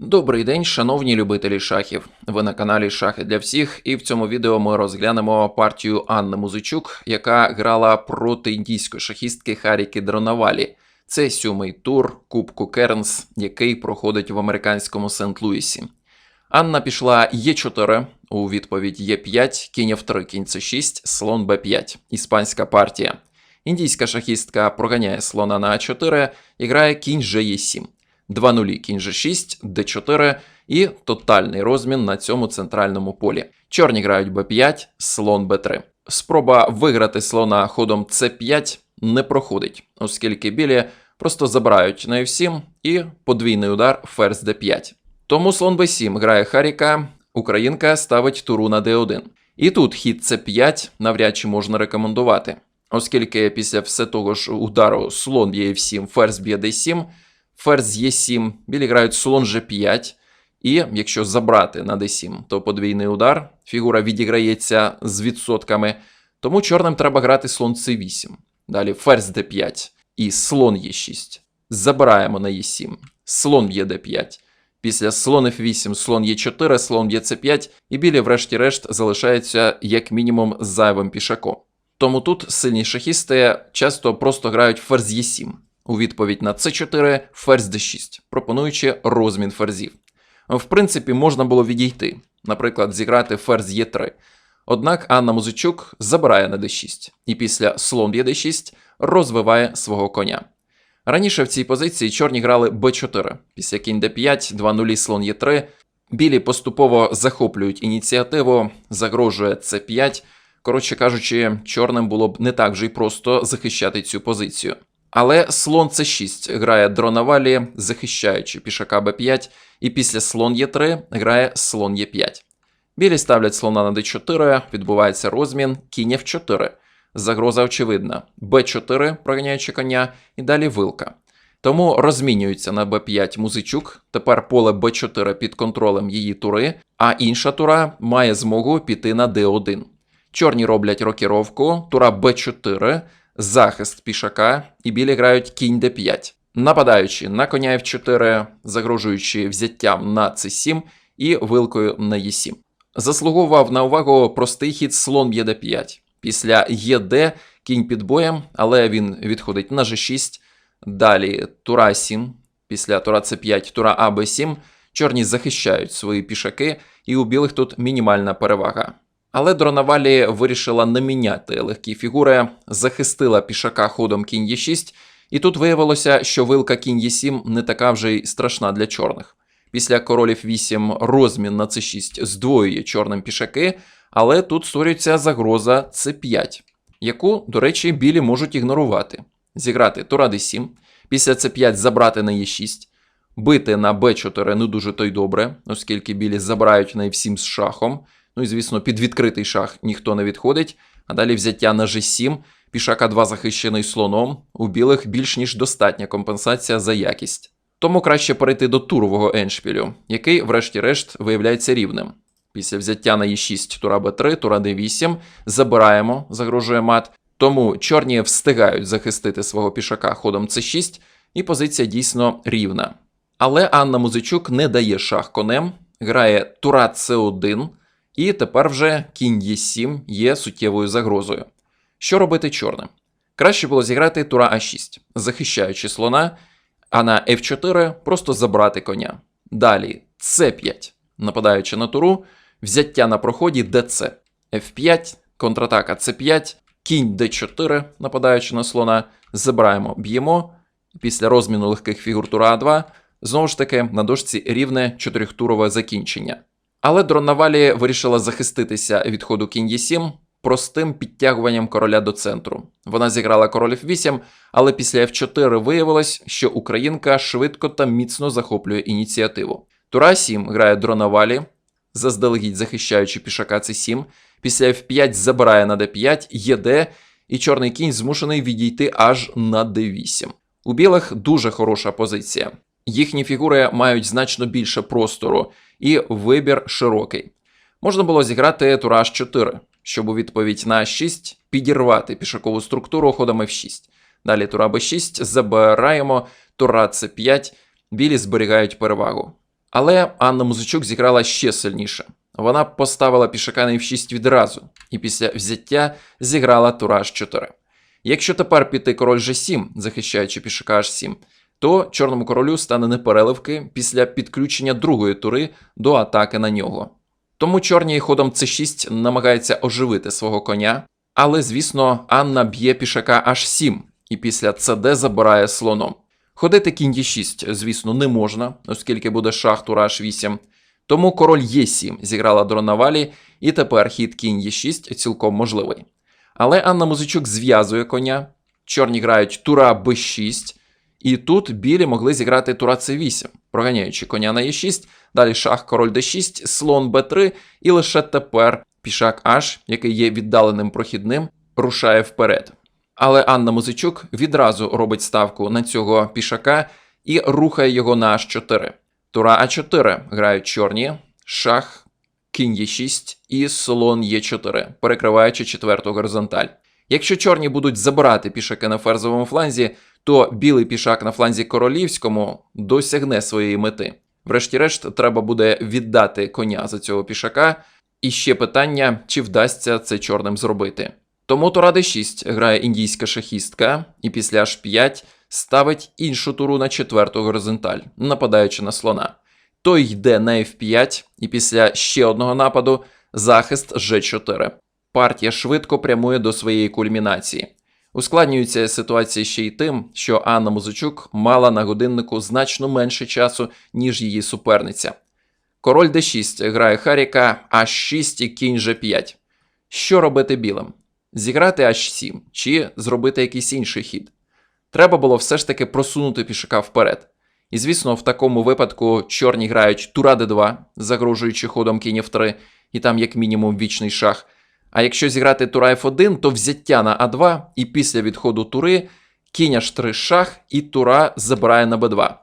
Добрий день, шановні любителі шахів. Ви на каналі Шахи для всіх, і в цьому відео ми розглянемо партію Анни Музичук, яка грала проти індійської шахістки Харіки Дронавалі. Це сьомий тур Кубку Кернс, який проходить в американському Сент-Луісі. Анна пішла Е4, у відповідь Е5, кінь F3, кінь С6, слон Б5, іспанська партія. Індійська шахістка проганяє слона на А4 і грає кінь Ж7. 2 нулі, кінь G6, D4 і тотальний розмін на цьому центральному полі. Чорні грають b5, слон b3. Спроба виграти слона ходом c5 не проходить, оскільки білі просто забирають на f7 і подвійний удар ферзь d5. Тому слон b7 грає Харіка, Українка ставить туру на d1. І тут хід c5 навряд чи можна рекомендувати, оскільки після все того ж удару слон б'є f7, ферзь б'є d7, ферзь Е7, білі грають слон G5, і якщо забрати на D7, то подвійний удар, фігура відіграється з відсотками, тому чорним треба грати слон C8. Далі ферзь D5 і слон Е6. Забираємо на Е7, слон б'є D5. Після слон F8, слон Е4, слон б'є С5, і білі, врешті-решт, залишаються як мінімум зайвим пішаком. Тому тут сильні шахісти часто просто грають ферзь Е7 у відповідь на С4, ферзь d6, пропонуючи розмін ферзів. В принципі, можна було відійти, наприклад, зіграти ферзь Е3. Однак Анна Музичук забирає на d6 і після слон б'є d6 розвиває свого коня. Раніше в цій позиції чорні грали b4, після кінь d5, 2 нулі слон Е3. Білі поступово захоплюють ініціативу, загрожує c5. Коротше кажучи, чорним було б не так вже й просто захищати цю позицію. Але слон С6 грає дронавалі, захищаючи пішака Б5, і після слон Е3 грає слон Е5. Білі ставлять слона на d4, відбувається розмін, кінь F4. Загроза очевидна. Б4, проганяючи коня, і далі вилка. Тому розмінюється на Б5 музичук. Тепер поле Б4 під контролем її тури, а інша тура має змогу піти на Д1. Чорні роблять рокіровку, тура Б4 захист пішака, і білі грають кінь d5, нападаючи на коня f4, загрожуючи взяттям на c7 і вилкою на e7. Заслуговував на увагу простий хід слон б'є d5. Після єд кінь під боєм, але він відходить на g6. Далі тура 7, після тура c5, тура а b7. Чорні захищають свої пішаки, і у білих тут мінімальна перевага. Але Дронавалі вирішила не міняти легкі фігури, захистила пішака ходом кінь Е6, і тут виявилося, що вилка кінь Е7 не така вже й страшна для чорних. Після королів 8 розмін на С6 здвоює чорним пішаки, але тут створюється загроза С5, яку, до речі, білі можуть ігнорувати. Зіграти тура d7, після С5 забрати на Е6, бити на Б4 не дуже то й добре, оскільки білі забирають на F7 з шахом. Ну і, звісно, під відкритий шах ніхто не відходить. А далі взяття на G7, пішака 2 захищений слоном. У білих більш ніж достатня компенсація за якість. Тому краще перейти до турового еншпілю, який, врешті-решт, виявляється рівним. Після взяття на Е6 тура Б3, тура Д8 забираємо, загрожує мат. Тому чорні встигають захистити свого пішака ходом С6, і позиція дійсно рівна. Але Анна Музичук не дає шах конем, грає тура С1. І тепер вже кінь Е7 є суттєвою загрозою. Що робити чорним? Краще було зіграти тура А6, захищаючи слона, а на F4 просто забрати коня. Далі С5, нападаючи на туру, взяття на проході ДЦ, F5, контратака С5, кінь Д4, нападаючи на слона, забираємо, б'ємо. Після розміну легких фігур тура А2, знову ж таки, на дошці рівне чотирьохтурове закінчення. Але Дронавалі вирішила захиститися від ходу кінь Е7 простим підтягуванням короля до центру. Вона зіграла король F8, але після F4 виявилось, що українка швидко та міцно захоплює ініціативу. Тура 7 грає Дронавалі, заздалегідь захищаючи пішака C7. Після F5 забирає на D5, ЄД, і чорний кінь змушений відійти аж на D8. У білих дуже хороша позиція. Їхні фігури мають значно більше простору і вибір широкий. Можна було зіграти тура H4, щоб у відповідь на 6 підірвати пішакову структуру ходом F6. Далі тура B6 забираємо, тура C5, білі зберігають перевагу. Але Анна Музичук зіграла ще сильніше. Вона поставила пішака на f6 відразу, і після взяття зіграла тура h4. Якщо тепер піти король g7, захищаючи пішака h7, то чорному королю стане непереливки після підключення другої тури до атаки на нього. Тому чорні ходом c6 намагається оживити свого коня, але, звісно, Анна б'є пішака h7 і після cd забирає слоном. Ходити кінь e6, звісно, не можна, оскільки буде шах тура h8. Тому король Е7 зіграла дронавалі, і тепер хід кінь Е6 цілком можливий. Але Анна Музичук зв'язує коня, чорні грають тура Б6, і тут білі могли зіграти тура С8, проганяючи коня на Е6, далі шах король Д6, слон Б3, і лише тепер пішак H, який є віддаленим прохідним, рушає вперед. Але Анна Музичук відразу робить ставку на цього пішака і рухає його на H4. Тура А4 грають чорні, шах, кінь Е6 і слон Е4, перекриваючи четверту горизонталь. Якщо чорні будуть забирати пішаки на ферзовому фланзі, то білий пішак на фланзі королівському досягне своєї мети. Врешті-решт, треба буде віддати коня за цього пішака. І ще питання, чи вдасться це чорним зробити. Тому тура d6 грає індійська шахістка, і після h5 ставить іншу туру на четверту горизонталь, нападаючи на слона. Той йде на f5, і після ще одного нападу захист g4. Партія швидко прямує до своєї кульмінації. Ускладнюється ситуація ще й тим, що Анна Музичук мала на годиннику значно менше часу, ніж її суперниця. Король d6 грає Харіка, h6 і кінь g5. Що робити білим? Зіграти h7 чи зробити якийсь інший хід? Треба було все ж таки просунути пішака вперед. І звісно, в такому випадку чорні грають тура d2, загрожуючи ходом кінь f3, і там як мінімум вічний шах. А якщо зіграти тура f1, то взяття на а2, і після відходу тури кінь h3 шах, і тура забирає на b2.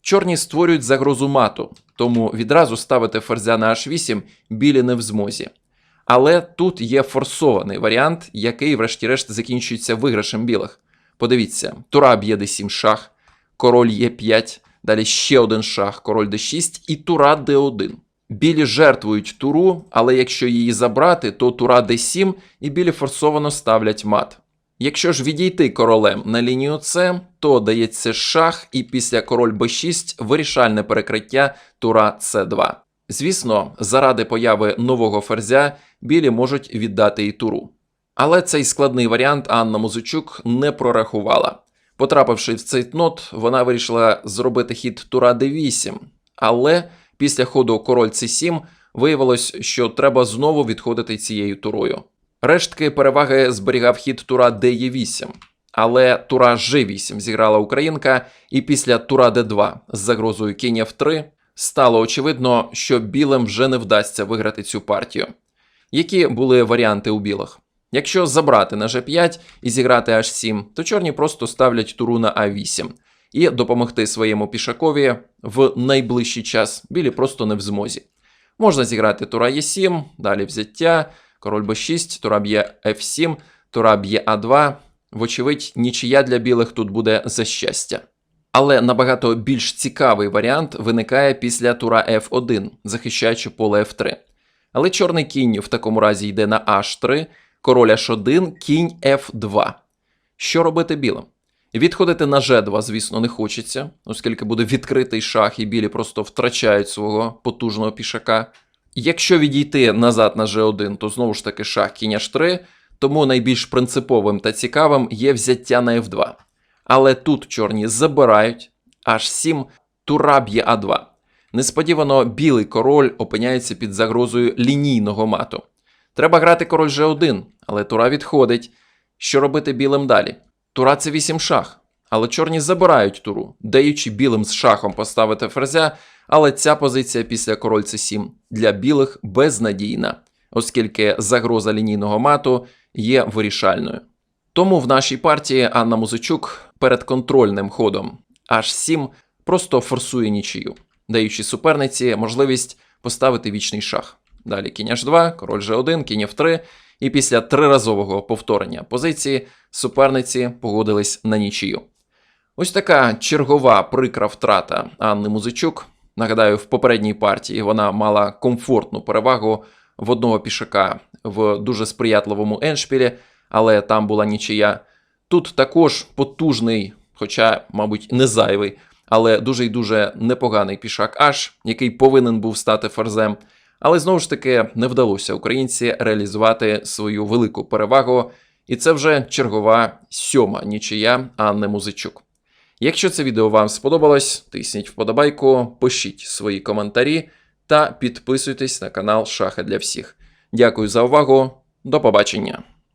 Чорні створюють загрозу мату, тому відразу ставити ферзя на h8 білі не в змозі. Але тут є форсований варіант, який, врешті-решт, закінчується виграшем білих. Подивіться, тура б'є d7 шах, король Е5, далі ще один шах, король d6 і тура d1. Білі жертвують туру, але якщо її забрати, то тура d7 і білі форсовано ставлять мат. Якщо ж відійти королем на лінію С, то дається шах, і після король b6 вирішальне перекриття тура С2. Звісно, заради появи нового ферзя білі можуть віддати і туру. Але цей складний варіант Анна Музичук не прорахувала. Потрапивши в цей нот, вона вирішила зробити хід тура d8, але після ходу король c7 виявилось, що треба знову відходити цією турою. Рештки переваги зберігав хід тура d8, але тура g8 зіграла українка, і після тура d2 з загрозою кінь f3 стало очевидно, що білим вже не вдасться виграти цю партію. Які були варіанти у білих? Якщо забрати на g5 і зіграти h7, то чорні просто ставлять туру на a8 і допомогти своєму пішакові в найближчий час білі просто не в змозі. Можна зіграти тура e7, далі взяття, король b6, тура б'є f7, тура б'є a2. Вочевидь, нічия для білих тут буде за щастя. Але набагато більш цікавий варіант виникає після тура f1, захищаючи поле f3. Але чорний кінь в такому разі йде на h3, король h1, кінь f2. Що робити білим? Відходити на g2, звісно, не хочеться, оскільки буде відкритий шах, і білі просто втрачають свого потужного пішака. Якщо відійти назад на g1, то знову ж таки шах кінь h3, тому найбільш принциповим та цікавим є взяття на f2. Але тут чорні забирають h7, тура б'є а2. Несподівано білий король опиняється під загрозою лінійного мату. Треба грати король g1, але тура відходить. Що робити білим далі? Тура це 8 шах, але чорні забирають туру, даючи білим з шахом поставити ферзя, але ця позиція після король c7 для білих безнадійна, оскільки загроза лінійного мату є вирішальною. Тому в нашій партії Анна Музичук перед контрольним ходом h7 просто форсує нічию, даючи суперниці можливість поставити вічний шах. Далі кінь h2, король g1, кінь f3, і після триразового повторення позиції суперниці погодились на нічию. Ось така чергова прикра втрата Анни Музичук. Нагадаю, в попередній партії вона мала комфортну перевагу в одного пішака в дуже сприятливому еншпілі, але там була нічия. Тут також потужний, хоча, мабуть, не зайвий, але дуже й дуже непоганий пішак Аш, який повинен був стати ферзем. Але знову ж таки не вдалося українці реалізувати свою велику перевагу, і це вже чергова сьома нічия Анни Музичук. Якщо це відео вам сподобалось, тисніть вподобайку, пишіть свої коментарі та підписуйтесь на канал Шахи для всіх. Дякую за увагу, до побачення!